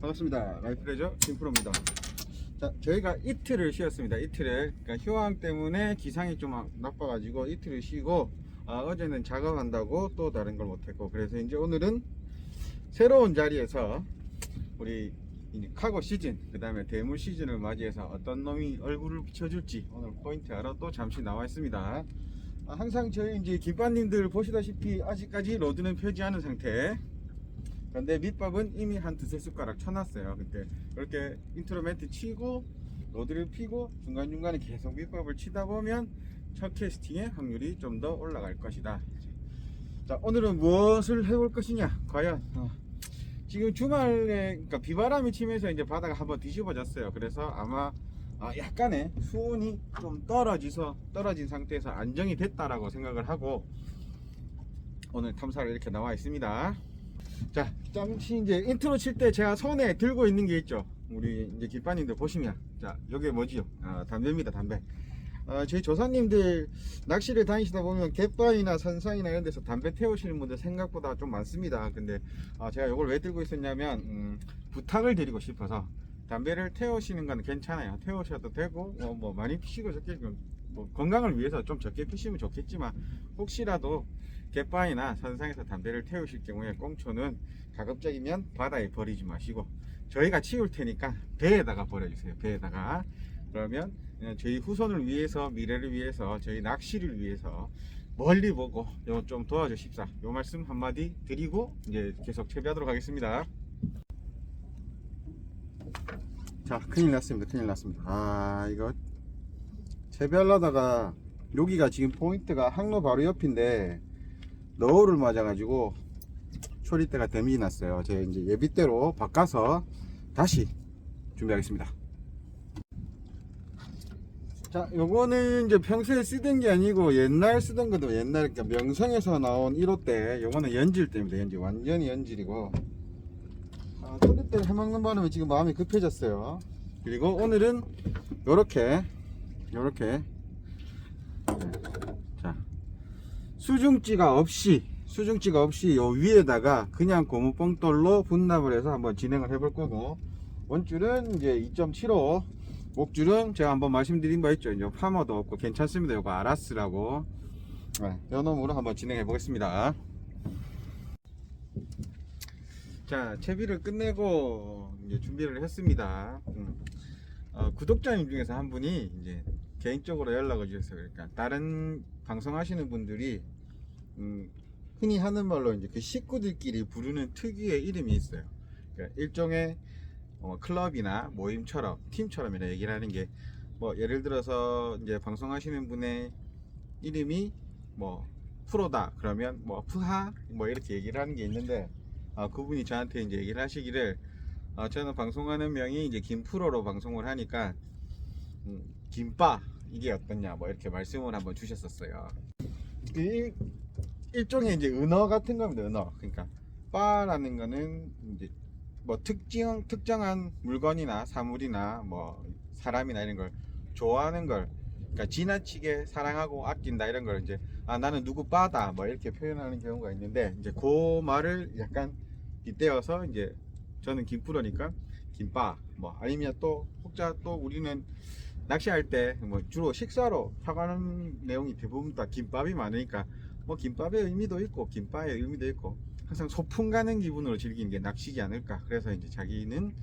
반갑습니다. 라이프레저 김프로입니다. 자, 저희가 이틀을 쉬었습니다. 이틀을. 그러니까 휴황 때문에 기상이 좀 나빠가지고 이틀을 쉬고 아, 어제는 작업한다고 또 다른 걸 못했고 그래서 이제 오늘은 새로운 자리에서 우리 카고 시즌 그 다음에 대물 시즌을 맞이해서 어떤 놈이 얼굴을 비춰줄지 오늘 포인트 하러 또 잠시 나와 있습니다. 아, 항상 저희 이제 김빠님들 보시다시피 아직까지 로드는 않은 상태. 그런데 밑밥은 이미 한 두세 숟가락 쳐놨어요. 그때 이렇게 인트로 멘트 치고 로드를 피고 중간중간에 계속 밑밥을 치다 보면 첫 캐스팅의 확률이 좀 더 올라갈 것이다. 자 오늘은 무엇을 해볼 것이냐? 과연 어, 지금 주말에 그러니까 비바람이 치면서 이제 바다가 한번 뒤집어졌어요. 그래서 아마 아, 약간의 수온이 좀 떨어지서 떨어진 상태에서 안정이 됐다라고 생각을 하고 오늘 탐사를 이렇게 나와 있습니다. 자, 잠시 이제 인트로 칠 때 제가 손에 들고 있는 게 있죠. 우리 이제 기빠님들 보시면 자, 여기 뭐지요? 아, 담배입니다, 담배. 어, 저희 조사님들 낚시를 다니시다 보면 갯바위나 산상이나 이런 데서 담배 태우시는 분들 생각보다 좀 많습니다. 근데 아, 제가 이걸 왜 들고 있었냐면 음, 부탁을 드리고 싶어서 담배를 태우시는 건 괜찮아요. 태우셔도 되고 어, 뭐 많이 피시고 적게 뭐 건강을 위해서 좀 적게 피시면 좋겠지만 혹시라도 갯바위나 산상에서 담배를 태우실 경우에 꽁초는 가급적이면 바다에 버리지 마시고 저희가 치울 테니까 배에다가 버려주세요. 배에다가 그러면 어, 저희 후손을 위해서 미래를 위해서 저희 낚시를 위해서 멀리 보고 요 좀 도와주십사. 요 말씀 한마디 드리고 이제 계속 채비하도록 하겠습니다. 자, 큰일 났습니다. 큰일 났습니다. 아, 이거 채비하려다가 여기가 지금 포인트가 항로 바로 옆인데 너울을 맞아가지고 초리대가 데미지 났어요. 제가 이제 예비대로 바꿔서 다시 준비하겠습니다. 자, 요거는 이제 평소에 쓰던 게 아니고 옛날 쓰던 것도 옛날 그러니까 명성에서 나온 1호대 요거는 연질대입니다. 연질 완전히 연질이고 아, 초리대를 해먹는 바람에 지금 마음이 급해졌어요. 그리고 오늘은 요렇게 요렇게 자 수중지가 없이 수중지가 없이 요 위에다가 그냥 고무뽕돌로 분납을 해서 한번 진행을 해볼 거고 원줄은 이제 2.75 목줄은 제가 한번 말씀드린 바 있죠. 이제 파머도 없고 괜찮습니다. 요거 아라스라고. 네, 요 놈으로 한번 진행해 보겠습니다. 자 채비를 끝내고 이제 준비를 했습니다. 음. 어, 구독자님 중에서 한 분이 이제 개인적으로 연락을 주셨어요. 그러니까 다른 방송하시는 분들이 음, 흔히 하는 말로 이제 그 식구들끼리 부르는 특유의 이름이 있어요. 그러니까 일종의 어, 클럽이나 모임처럼 팀처럼 이렇게 얘기를 하는 게 뭐 예를 들어서 이제 방송하시는 분의 이름이 뭐 프로다 그러면 뭐 푸하 뭐 이렇게 얘기를 하는 게 있는데 아, 그분이 저한테 이제 얘기를 하시기를 아, 저는 방송하는 명이 이제 김프로로 방송을 하니까 음, 김바 이게 어떻냐 뭐 이렇게 말씀을 한번 주셨었어요. 이 일종의 이제 은어 같은 겁니다. 은어. 그러니까 바라는 거는 이제 뭐 특징 특정한 물건이나 사물이나 뭐 사람이나 이런 걸 좋아하는 걸 그러니까 지나치게 사랑하고 아낀다 이런 걸 이제 아 나는 누구 바다 뭐 이렇게 표현하는 경우가 있는데 이제 그 말을 약간 빗대어서 이제 저는 김프로니까 김바 뭐 아니면 또 혹자 또 우리는 낚시할 때 뭐 주로 식사로 사가는 내용이 대부분 다 김밥이 많으니까 뭐 김밥의 의미도 있고 김바의 의미도 있고 항상 소풍 가는 기분으로 즐기는 게 낚시지 않을까. 그래서 이제 자기는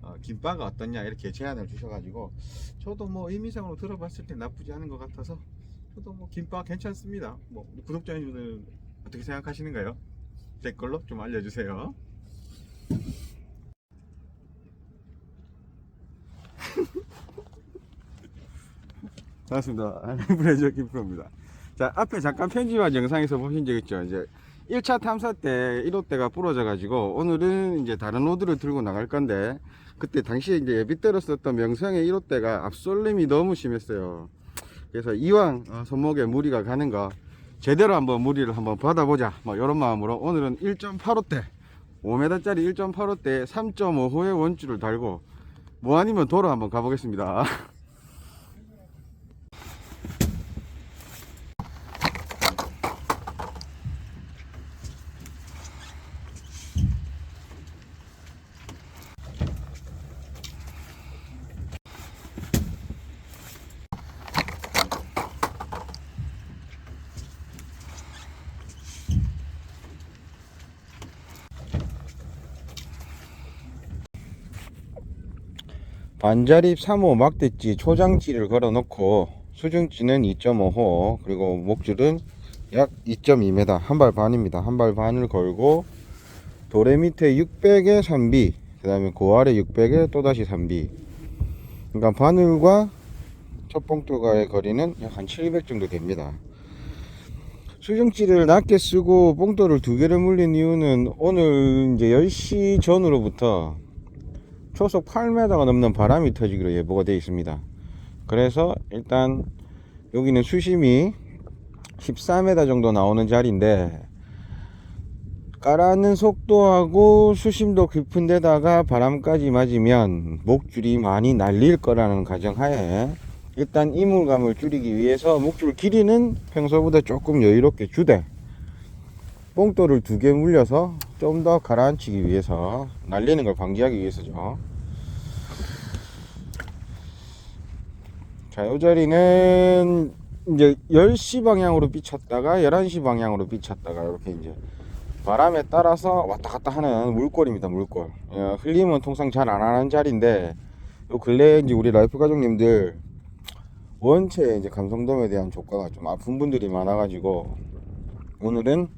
어, 김바가 어떠냐 이렇게 제안을 주셔가지고 저도 뭐 의미상으로 들어봤을 때 나쁘지 않은 것 같아서 저도 뭐 김바 괜찮습니다. 뭐 구독자님들은 어떻게 생각하시는가요? 댓글로 좀 알려주세요 반갑습니다. 브레저 김프로입니다. 자, 앞에 잠깐 편집한 영상에서 보신 적 있죠? 이제 1차 탐사 때 1호대가 부러져가지고 오늘은 이제 다른 로드를 들고 나갈 건데 그때 당시에 이제 예비대로 썼던 명성의 1호대가 앞솔림이 너무 심했어요. 그래서 이왕 어, 손목에 무리가 가는 거 제대로 한번 무리를 한번 받아보자. 뭐 이런 마음으로 오늘은 1.85대 5m짜리 1.85대 3.5호의 원줄을 달고 뭐 아니면 도로 한번 가보겠습니다. 반자립 3호 막대지 초장지를 걸어 놓고 수중지는 2.5호 그리고 목줄은 약 2.2m 한 발 반입니다. 한 발 반을 걸고 도래 밑에 600에 3B 그 다음에 그 아래 600에 또다시 3B 그러니까 바늘과 첫 봉돌과의 거리는 약 한 700 정도 됩니다. 수중지를 낮게 쓰고 봉돌을 두 개를 물린 이유는 오늘 이제 10시 전으로부터 초속 8m가 넘는 바람이 터지기로 예보가 되어 있습니다. 그래서 일단 여기는 수심이 14m 정도 나오는 자리인데 깔아앉는 속도하고 수심도 깊은 데다가 바람까지 맞으면 목줄이 많이 날릴 거라는 가정하에 일단 이물감을 줄이기 위해서 목줄 길이는 평소보다 조금 여유롭게 주되 뽕돌을 두 개 물려서 좀 더 가라앉히기 위해서 날리는 걸 방지하기 위해서죠. 자, 이 자리는 이제 10시 방향으로 비쳤다가 11시 방향으로 비쳤다가 이렇게 이제 바람에 따라서 왔다 갔다 하는 물골입니다, 물골. 어, 흘림은 통상 잘 안 하는 자리인데 요 근래에 이제 우리 라이프 가족님들 원체 이제 감성돔에 대한 조과가 좀 아픈 분들이 많아가지고 오늘은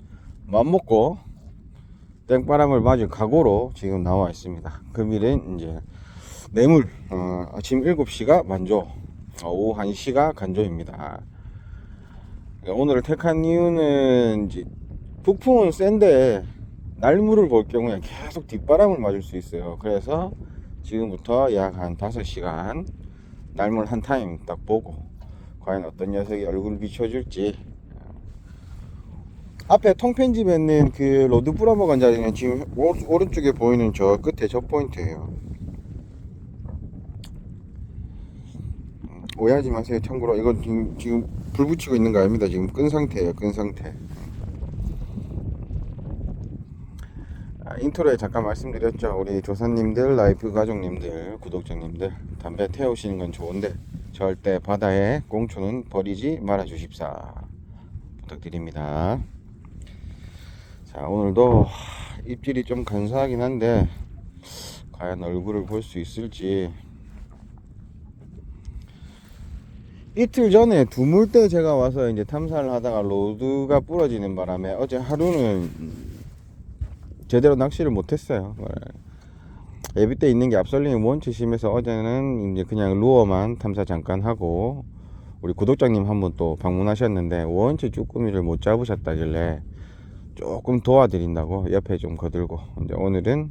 맘먹고 땡바람을 맞을 각오로 지금 나와 있습니다. 금일은 이제 매물 어, 아침 7시가 만조 어, 오후 1시가 간조입니다. 오늘을 택한 이유는 이제 북풍은 센데 날물을 볼 경우에 계속 뒷바람을 맞을 수 있어요. 그래서 지금부터 약 한 5시간 날물 한 타임 딱 보고 과연 어떤 녀석이 얼굴을 비춰줄지 앞에 통편지 맺는 그 로드 뿌라먹은 자리는 지금 오, 오른쪽에 보이는 저 끝에 저 포인트예요. 음, 오해하지 마세요 참고로. 이건 지금, 지금 불 붙이고 있는 거 아닙니다. 지금 끈 상태예요 끈 상태. 아, 인트로에 잠깐 말씀드렸죠. 우리 조사님들 라이프 가족님들 구독자님들 담배 태우시는 건 좋은데 절대 바다에 꽁초는 버리지 말아 주십사. 부탁드립니다 자 오늘도 입질이 좀 간사하긴 한데 과연 얼굴을 볼 수 있을지 이틀 전에 두물 때 제가 와서 이제 탐사를 하다가 로드가 부러지는 바람에 어제 하루는 제대로 낚시를 못했어요. 예비 때 있는 게 앞설링이 원체 심해서 어제는 이제 그냥 루어만 탐사 잠깐 하고 우리 구독자님 한 분 또 방문하셨는데 원체 쭈꾸미를 못 잡으셨다길래 조금 도와드린다고 옆에 좀 거들고 이제 오늘은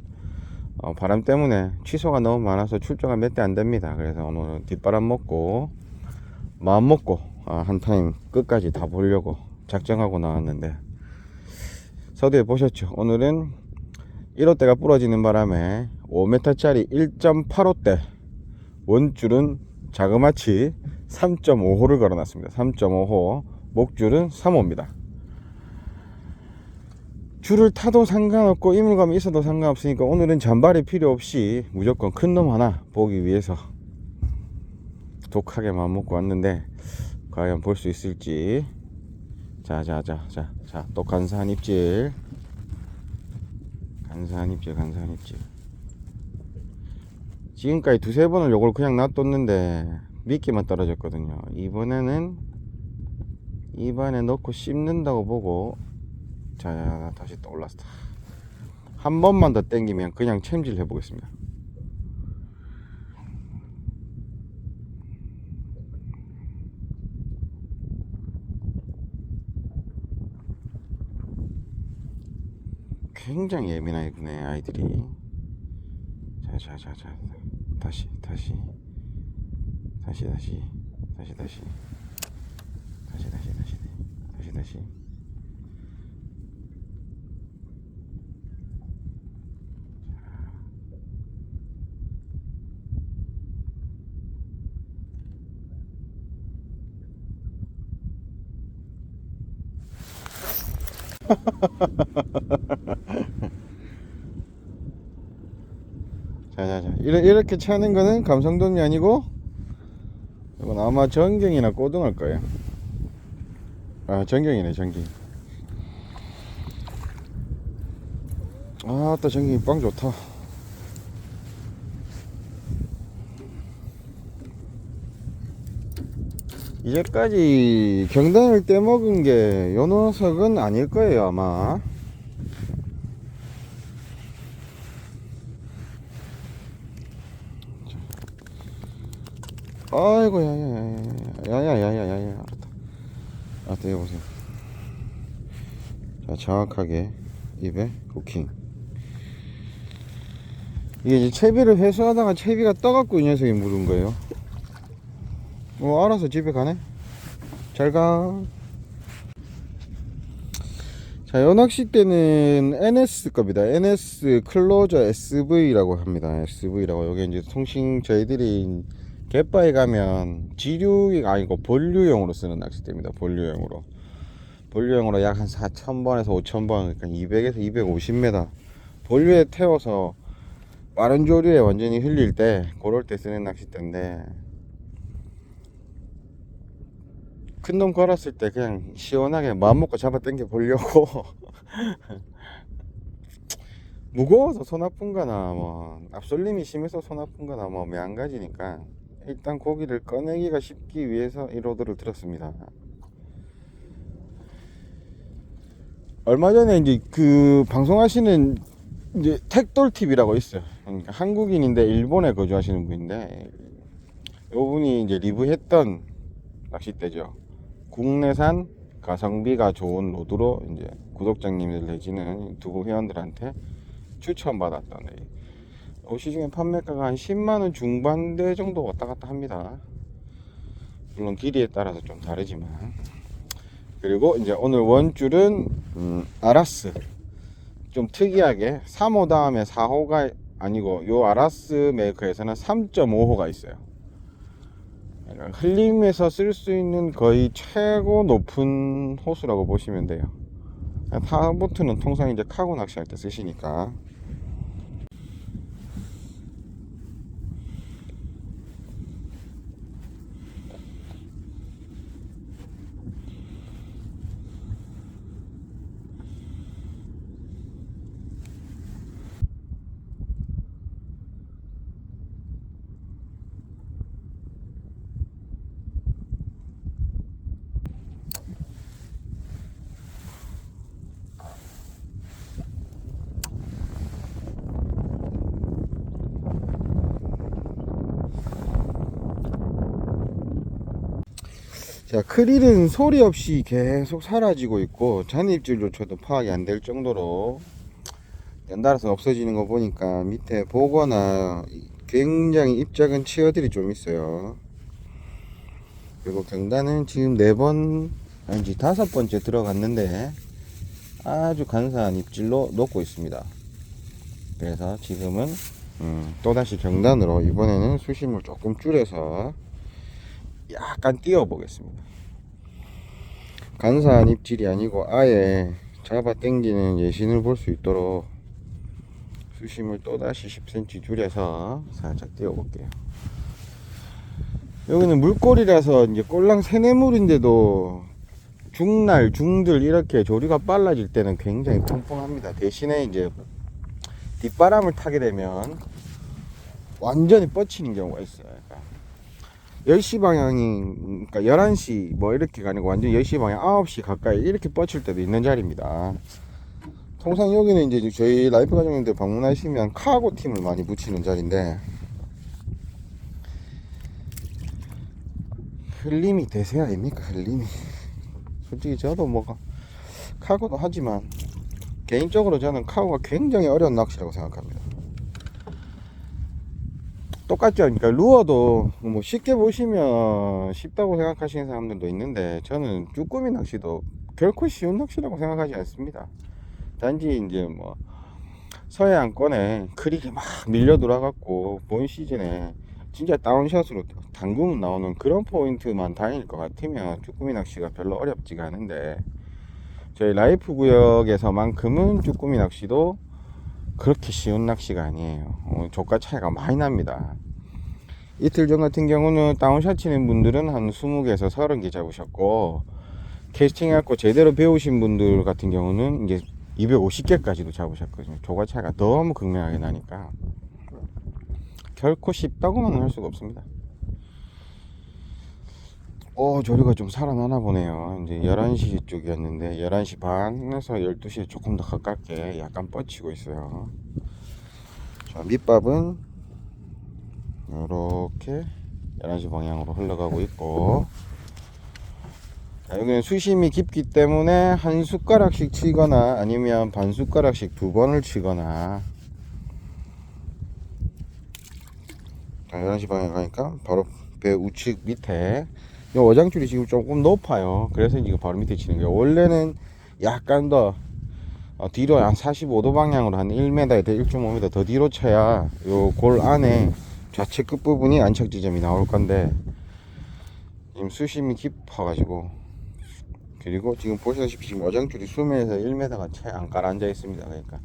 어, 바람 때문에 취소가 너무 많아서 출조가 몇 대 안 됩니다. 그래서 오늘은 뒷바람 먹고 마음 먹고 아, 한 타임 끝까지 다 보려고 작정하고 나왔는데 서두에 보셨죠? 오늘은 1호대가 부러지는 바람에 5m짜리 1.85대 원줄은 자그마치 3.5호를 걸어놨습니다. 3.5호 목줄은 3호입니다. 줄을 타도 상관없고 이물감이 있어도 상관없으니까 오늘은 잔발이 필요 없이 무조건 큰 놈 하나 보기 위해서 독하게 마음먹고 왔는데 과연 볼 수 있을지. 자자자자자 또 간사한 입질. 간사한 입질 간사한 입질. 지금까지 두세 번을 요걸 그냥 놔뒀는데 미끼만 떨어졌거든요. 이번에는 입안에 넣고 씹는다고 보고 자 다시 또 올랐어. 한 번만 더 땡기면 그냥 챔질 해보겠습니다. 굉장히 예민하구네 아이들이. 자자자자 다시 다시. 다시 다시. 다시 다시. 다시 다시 다시. 다시 다시 자자자. 이렇게 차는 거는 감성돔이 아니고 이건 아마 전경이나 꼬등할 거예요. 아 전경이네 전경 아따 전경이 빵 좋다 이제까지 경단을 떼먹은 게 요 녀석은 아닐 거예요 아마. 아이고 야야야야야야야야 알았다. 알았다 이거 보세요. 자 정확하게 입에 쿠킹. 이게 이제 채비를 회수하다가 채비가 떠갖고 이 녀석이 물은 거예요 어 알아서 집에 가네 잘 가 자, 요 낚싯대는 NS 겁니다. NS 클로저 SV라고 합니다. SV라고. 여기 이제 통신 저희들이 갯바에 가면 지류가 아니고 본류용으로 쓰는 낚싯대입니다. 본류용으로. 본류용으로 약 한 4,000번에서 5,000번, 그러니까 200에서 250m. 본류에 태워서 빠른 조류에 완전히 흘릴 때, 그럴 때 쓰는 낚싯대인데, 큰 놈 걸었을 때 그냥 시원하게 마음 먹고 잡아 당겨 보려고. 무거워서 손 아픈 거나 뭐 앞솔림이 심해서 손 아픈 거나 뭐 매한가지니까 일단 고기를 꺼내기가 쉽기 위해서 이 로드를 들었습니다. 얼마 전에 이제 그 방송하시는 이제 택돌팁이라고 있어요. 그러니까 한국인인데 일본에 거주하시는 분인데 요 분이 이제 리뷰했던 낚싯대죠 국내산 가성비가 좋은 로드로 이제 구독자님들 내지는 두부 회원들한테 추천받았던 이 시중에 판매가가 한 10만원 중반대 정도 왔다 갔다 합니다. 물론 길이에 따라서 좀 다르지만. 그리고 이제 오늘 원줄은 음, 아라스. 좀 특이하게 3호 다음에 4호가 아니고 요 아라스 메이커에서는 3.5호가 있어요 그러니까 흘림에서 쓸 수 있는 거의 최고 높은 호수라고 보시면 돼요. 타보트는 통상 이제 카고 낚시할 때 쓰시니까. 자, 크릴은 소리 없이 계속 사라지고 있고 잔입질조차도 파악이 안 될 정도로 연달아서 없어지는 거 보니까 밑에 보거나 굉장히 입작은 치어들이 좀 있어요. 그리고 경단은 지금 네 번, 아니지 다섯 번째 들어갔는데 아주 간사한 입질로 놓고 있습니다. 그래서 지금은 음, 또다시 경단으로 이번에는 수심을 조금 줄여서 약간 띄워 보겠습니다. 간사한 입질이 아니고 아예 잡아 당기는 예신을 볼 수 있도록 수심을 또다시 10cm 줄여서 살짝 띄워 볼게요. 여기는 물골이라서 이제 꼴랑 세네물인데도 중날 중들 이렇게 조류가 빨라질 때는 굉장히 펑펑합니다. 대신에 이제 뒷바람을 타게 되면 완전히 뻗치는 경우가 있어요. 그러니까 10시 방향이 그러니까 11시 뭐 이렇게가 아니고 완전 10시 방향 9시 가까이 이렇게 뻗칠 때도 있는 자리입니다. 통상 여기는 이제 저희 라이프 가족님들 방문하시면 카고 팀을 많이 붙이는 자리인데 흘림이 대세 아닙니까? 흘림이. 솔직히 저도 뭐 카고도 하지만 개인적으로 저는 카고가 굉장히 어려운 낚시라고 생각합니다 똑같죠. 그러니까 루어도 뭐 쉽게 보시면 쉽다고 생각하시는 사람들도 있는데 저는 쭈꾸미 낚시도 결코 쉬운 낚시라고 생각하지 않습니다. 단지 이제 뭐 서해안권에 크릭이 막 밀려 들어갖고 본 시즌에 진짜 다운샷으로 당구문 나오는 그런 포인트만 다닐 것 같으면 쭈꾸미 낚시가 별로 어렵지가 않은데 저희 라이프 구역에서만큼은 쭈꾸미 낚시도 그렇게 쉬운 낚시가 아니에요. 어, 조가 차이가 많이 납니다. 이틀 전 같은 경우는 다운샷 치는 분들은 한 20개에서 30개 잡으셨고 캐스팅 해갖고 제대로 배우신 분들 같은 경우는 이제 250개까지도 잡으셨거든요. 조가 차이가 너무 극명하게 나니까. 결코 쉽다고만 할 수가 없습니다 어, 조류가 좀 살아나나 보네요. 이제 11시 쪽이었는데, 11시 반에서 12시에 조금 더 가깝게 약간 뻗치고 있어요. 자, 밑밥은 이렇게 11시 방향으로 흘러가고 있고, 자, 여기는 수심이 깊기 때문에 한 숟가락씩 치거나 아니면 반 숟가락씩 두 번을 치거나, 자, 11시 방향 가니까 바로 배 우측 밑에 이 어장줄이 지금 조금 높아요. 그래서 지금 바로 밑에 치는 거예요. 원래는 약간 더 어, 뒤로 한 45도 방향으로 한 1m에서 1.5m 더 뒤로 쳐야 요 골 안에 좌측 끝 부분이 안착 지점이 나올 건데 지금 수심이 깊어가지고 그리고 지금 보시다시피 지금 어장줄이 수면에서 1m가 채 안 깔아앉아 있습니다. 그러니까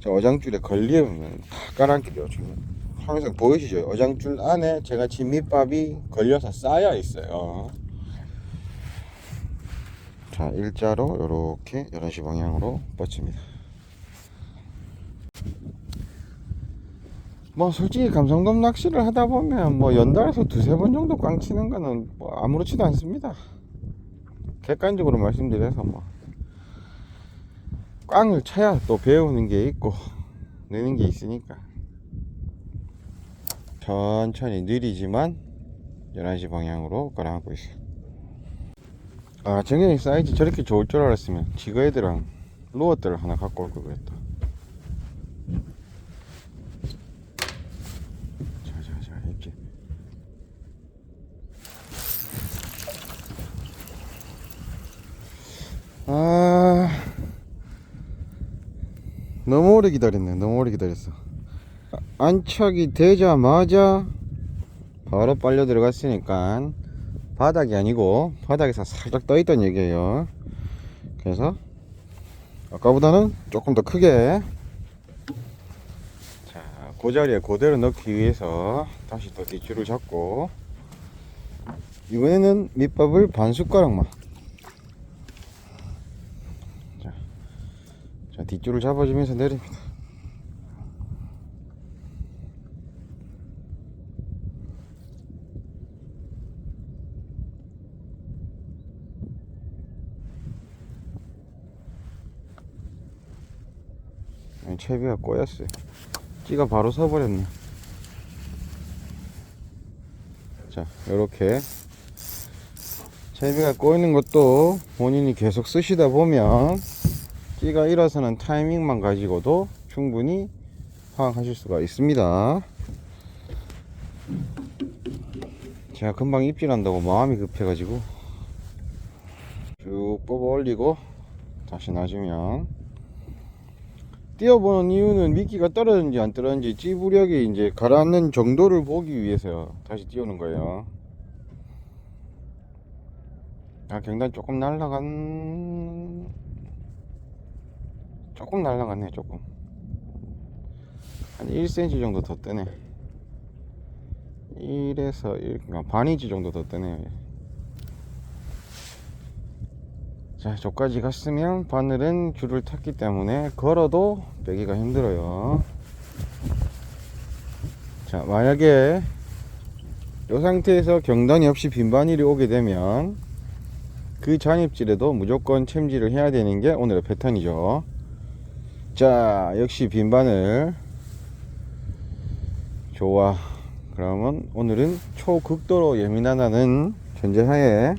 저 어장줄에 걸리면 다 깔아앉기죠 지금. 항상 보이시죠? 어장줄 안에 제가 친 밑밥이 걸려서 쌓여 있어요. 자, 일자로 이렇게 11시 방향으로 뻗칩니다. 뭐 솔직히 감성돔 낚시를 하다 보면 뭐 연달아서 두세 번 정도 꽝 치는 거는 뭐 아무렇지도 않습니다. 객관적으로 말씀드려서 뭐 꽝을 쳐야 또 배우는 게 있고 느는 게 있으니까 천천히 느리지만 11시 방향으로 가라앉고 있어요. 아 정현이 사이즈 저렇게 좋을 줄 알았으면 지거 애들랑 루어들을 하나 갖고 올 걸 그랬다. 자자자 입질 아 너무 오래 기다렸네. 너무 오래 기다렸어 안착이 되자마자 바로 빨려 들어갔으니까 바닥이 아니고 바닥에서 살짝 떠 있던 얘기예요. 그래서 아까보다는 조금 더 크게 자, 그 자리에 그대로 넣기 위해서 다시 또 뒷줄을 잡고 이번에는 밑밥을 반 숟가락만. 자, 자 뒷줄을 잡아주면서 내립니다 채비가 꼬였어요. 찌가 바로 서버렸네. 자, 이렇게 채비가 꼬이는 것도 본인이 계속 쓰시다 보면 찌가 일어서는 타이밍만 가지고도 충분히 파악하실 수가 있습니다. 제가 금방 입질한다고 마음이 급해가지고 쭉 뽑아 올리고 다시 놔주면 띄어보는 이유는 미끼가 떨어졌는지 안 떨어졌는지 찌부력이 이제 가라앉는 정도를 보기 위해서 다시 띄우는 거예요. 아, 경단 조금 날라간, 조금 날라갔네, 조금. 한 1cm 정도 더 뜨네. 1에서 1, 그러니까 반인치 정도 더 뜨네요. 자, 저까지 갔으면 바늘은 줄을 탔기 때문에 걸어도 빼기가 힘들어요. 자, 만약에 이 상태에서 경단이 없이 빈 바늘이 오게 되면 그 잔입질에도 무조건 챔질을 해야 되는 게 오늘의 패턴이죠. 자, 역시 빈 바늘. 좋아. 그러면 오늘은 초극도로 예민하다는 전제하에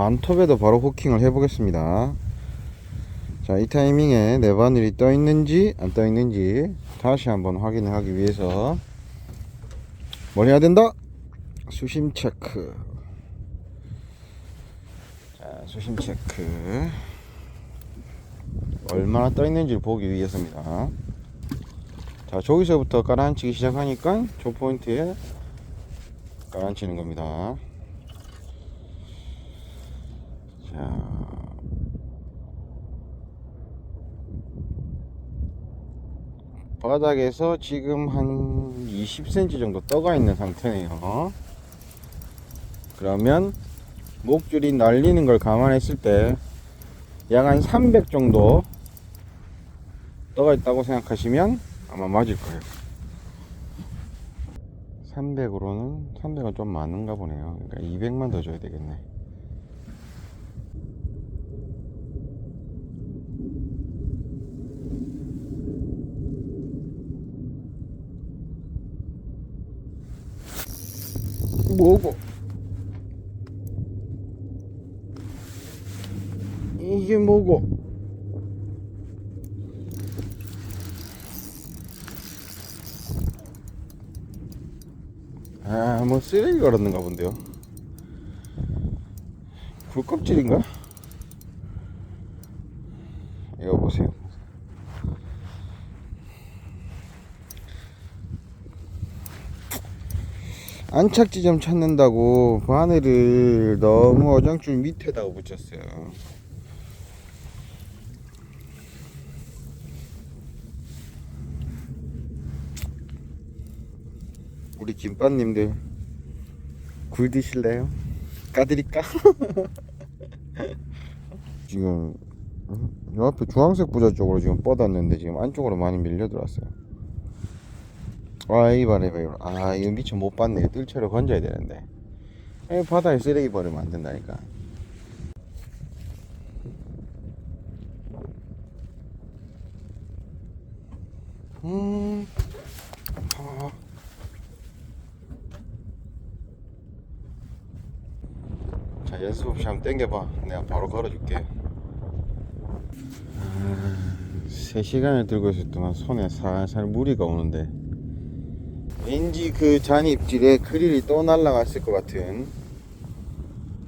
반톱에도 바로 후킹을 해 보겠습니다. 자 이 타이밍에 내 바늘이 떠 있는지 안 떠 있는지 다시 한번 확인을 하기 위해서 뭘 해야 된다? 수심 체크. 자 수심 체크. 얼마나 떠 있는지를 보기 위해서입니다. 자 저기서부터 깔아앉히기 시작하니까 저 포인트에 깔아앉히는 겁니다 자. 바닥에서 지금 한 20cm 정도 떠가 있는 상태네요. 그러면 목줄이 날리는 걸 감안했을 때 약 한 300 정도 떠가 있다고 생각하시면 아마 맞을 거예요. 300으로는 300은 좀 많은가 보네요. 그러니까 200만 더 줘야 되겠네. 뭐고? 이게 뭐고? 아, 뭐 쓰레기 걸었는가 본데요. 굴껍질인가? 이거 보세요. 안착 지점 찾는다고 바늘을 너무 어장줄 밑에다가 붙였어요. 우리 김빠님들 굴 드실래요? 까드릴까? 지금 어? 요 앞에 주황색 부자 쪽으로 지금 뻗었는데 지금 안쪽으로 많이 밀려 들어왔어요. 아 이봐라 이봐라 아 이거 미처 못 봤네. 뜰채로 건져야 되는데. 이 바다에 쓰레기 버리면 안 된다니까. 음. 아. 자 연습 없이 한번 땡겨봐. 내가 바로 걸어줄게. 아, 3시간을 들고 있을 동안 손에 살살 무리가 오는데 왠지 그 잔입질에 크릴이 또 날라갔을 것 같은.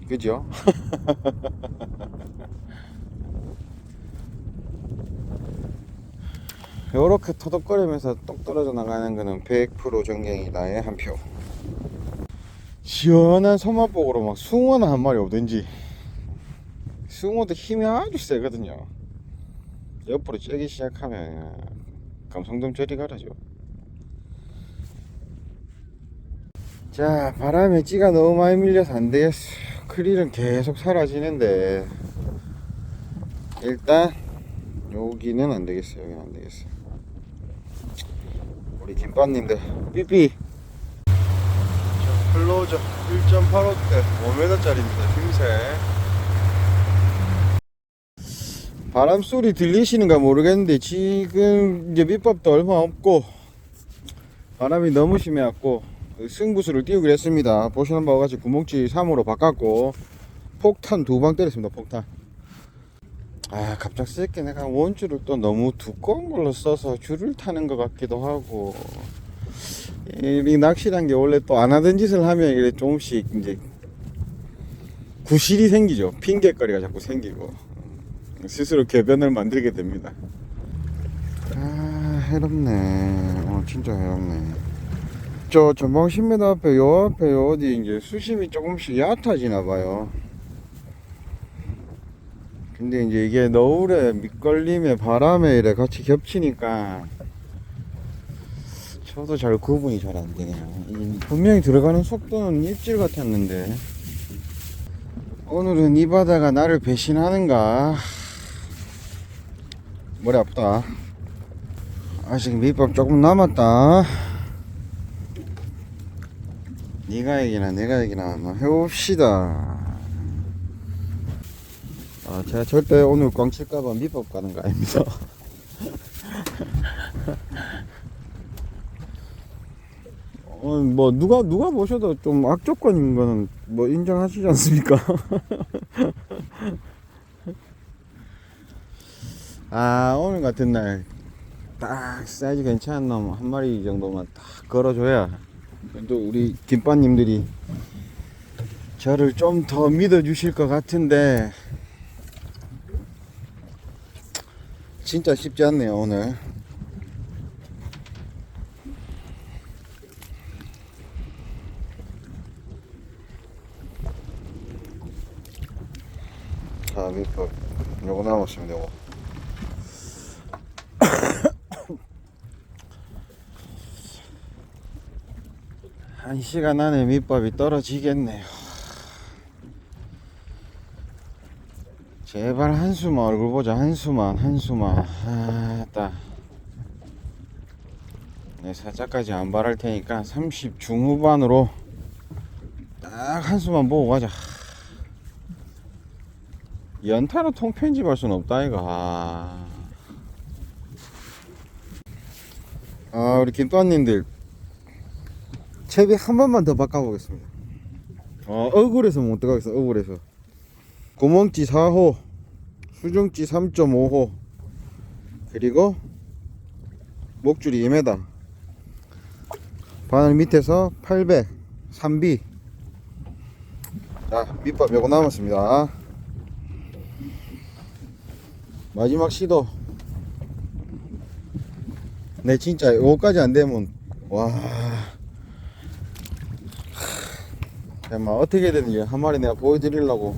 그죠? 요렇게 터덕거리면서 똑 떨어져 나가는 거는 100% 정경이다의 한 표. 시원한 소맛복으로 막 숭어나 한 마리 오든지. 숭어도 힘이 아주 세거든요. 옆으로 쬐기 시작하면 감성돔 저리 가라죠 자 바람에 찌가 너무 많이 밀려서 안 되겠어. 크릴은 계속 사라지는데. 일단 여기는 안 되겠어 여기는 안 되겠어 우리 김밥님들 삐삐. 자, 클로저 1.85대 5m짜리입니다 빔새 바람 소리 들리시는가 모르겠는데 지금 이제 밑밥도 얼마 없고 바람이 너무 심해갖고 승부수를 띄우기로 했습니다. 보시는 바와 같이 구멍치 3으로 바꿨고 폭탄 두 방 때렸습니다. 폭탄. 아 갑작스럽게 내가 원줄을 또 너무 두꺼운 걸로 써서 줄을 타는 것 같기도 하고 이 낚시란 게 원래 또 안 하던 짓을 하면 이래 조금씩 이제 구실이 생기죠. 핑계거리가 자꾸 생기고 스스로 궤변을 만들게 됩니다. 아 해롭네. 어 진짜 해롭네. 저 전방 10m 앞에 요 앞에 요 어디 이제 수심이 조금씩 얕아지나 봐요. 근데 이제 이게 너울에 밑걸림에 바람에 이래 같이 겹치니까 저도 잘 구분이 잘 안 되네요. 이 분명히 들어가는 속도는 입질 같았는데 오늘은 이 바다가 나를 배신하는가 머리 아프다. 아직 밑밥 조금 남았다. 네가 얘기나 내가 얘기나 한번 해봅시다. 아, 제가 절대 오늘 꽝 칠까봐 밑밥 가는 거 아닙니다. 어, 뭐 누가 누가 보셔도 좀 악조건인 거는 뭐 인정하시지 않습니까? 아 오늘 같은 날 딱 사이즈 괜찮은 놈 한 마리 정도만 딱 걸어줘야 또 우리 김빠님들이 저를 좀 더 믿어주실 것 같은데 진짜 쉽지 않네요 오늘. 자 밑밥 요거 남았습니다 요거 한 시간 안에 밑밥이 떨어지겠네요. 제발 한수만 얼굴 보자 한수만 한수만 아따 네, 살짝까지 안 바랄 테니까 30 중후반으로 딱 한수만 보고 가자. 연타로 통편집할 수는 없다 이가. 아, 아 우리 김또한님들 채비 한 번만 더 바꿔보겠습니다. 어, 억울해서 못 들어가겠어 억울해서. 구멍지 4호, 수중지 3.5호, 그리고 목줄이 2m. 바늘 밑에서 800, 3B. 자, 밑밥 요거 남았습니다. 마지막 시도. 네, 진짜 요거까지 안 되면, 와. 막 어떻게든 한 마리 내가 보여드리려고.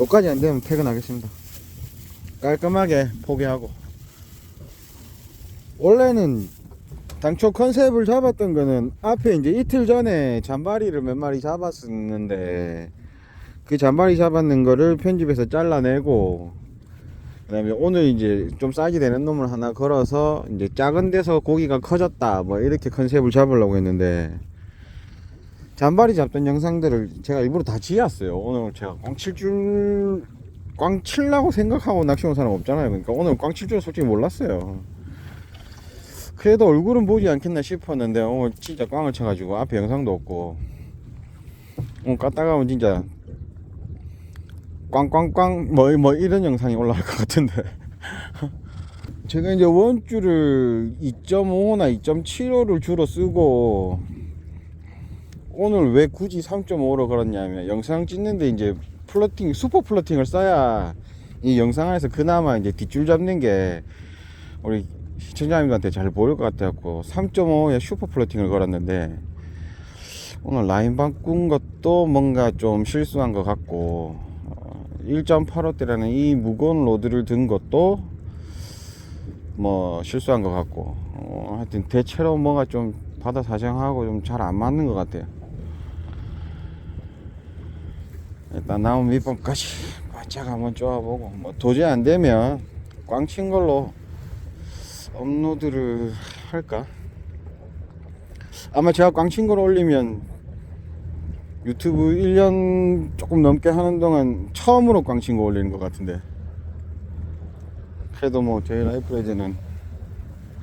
요까지 안 되면 퇴근하겠습니다. 깔끔하게 포기하고. 원래는 당초 컨셉을 잡았던 거는 앞에 이제 이틀 전에 잔바리를 몇 마리 잡았었는데 그 잔바리 잡았는 거를 편집해서 잘라내고 그 다음에 오늘 이제 좀 사이즈 되는 놈을 하나 걸어서 이제 작은 데서 고기가 커졌다 뭐 이렇게 컨셉을 잡으려고 했는데 잔바리 잡던 영상들을 제가 일부러 다 지었어요. 오늘 제가 꽝칠 줄 꽝 칠라고 생각하고 낚시 온 사람 없잖아요. 그러니까 오늘 꽝칠 줄 솔직히 몰랐어요. 그래도 얼굴은 보지 않겠나 싶었는데 오늘 진짜 꽝을 쳐가지고 앞에 영상도 없고 오늘 깠다 가 면 진짜 꽝꽝꽝 뭐, 뭐 이런 영상이 올라갈 것 같은데. 제가 이제 원줄을 2.5나 2.75를 주로 쓰고 오늘 왜 굳이 3.5로 걸었냐면 영상 찍는데 이제 플러팅 슈퍼 플러팅을 써야 이 영상 안에서 그나마 이제 뒷줄 잡는 게 우리 시청자님들한테 잘 보일 것 같아갖고 3.5에 슈퍼 플러팅을 걸었는데 오늘 라인 바꾼 것도 뭔가 좀 실수한 것 같고 1.85대라는 이 무거운 로드를 든 것도 뭐 실수한 것 같고 어, 하여튼 대체로 뭔가 좀 바다 사정하고 좀 잘 안 맞는 것 같아요 일단 나온 밑밥까지 바짝 한번 쪼아보고 뭐 도저히 안 되면 꽝친 걸로 업로드를 할까? 아마 제가 꽝친 걸 올리면 유튜브 1년 조금 넘게 하는 동안 처음으로 꽝친 거 올리는 것 같은데 그래도 뭐 저희 라이프레즈는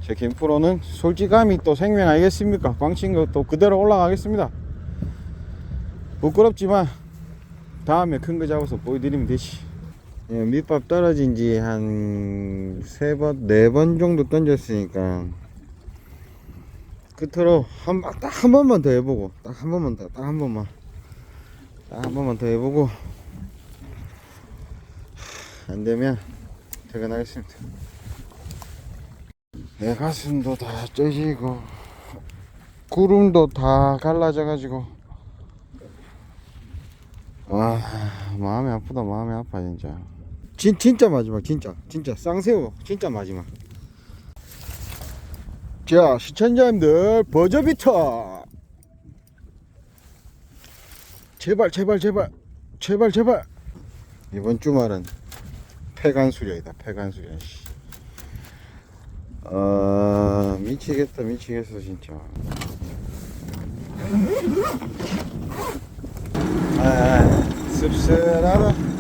제 김프로는 솔직함이 또 생명 아니겠습니까? 꽝친 것도 그대로 올라가겠습니다 부끄럽지만 다음에 큰 거 잡아서 보여드리면 되지. 예, 밑밥 떨어진 지 한 세 번, 네 번 정도 던졌으니까. 끝으로 한, 딱 한 번만 더 해보고 딱 한 번만 더, 딱 한 번만. 딱 한 번만 더 해보고. 안 되면 퇴근하겠습니다. 내 가슴도 다 쪄지고 구름도 다 갈라져 가지고 와 마음이 아프다 마음이 아파 진짜. 진, 진짜 마지막 진짜. 진짜. 쌍새우 진짜 마지막. 자 시청자님들 버저비터! 제발 제발 제발. 제발 제발. 이번 주말은 폐간수련이다 폐간수련 씨. 아 미치겠다 미치겠어 진짜 아 씁쓸하다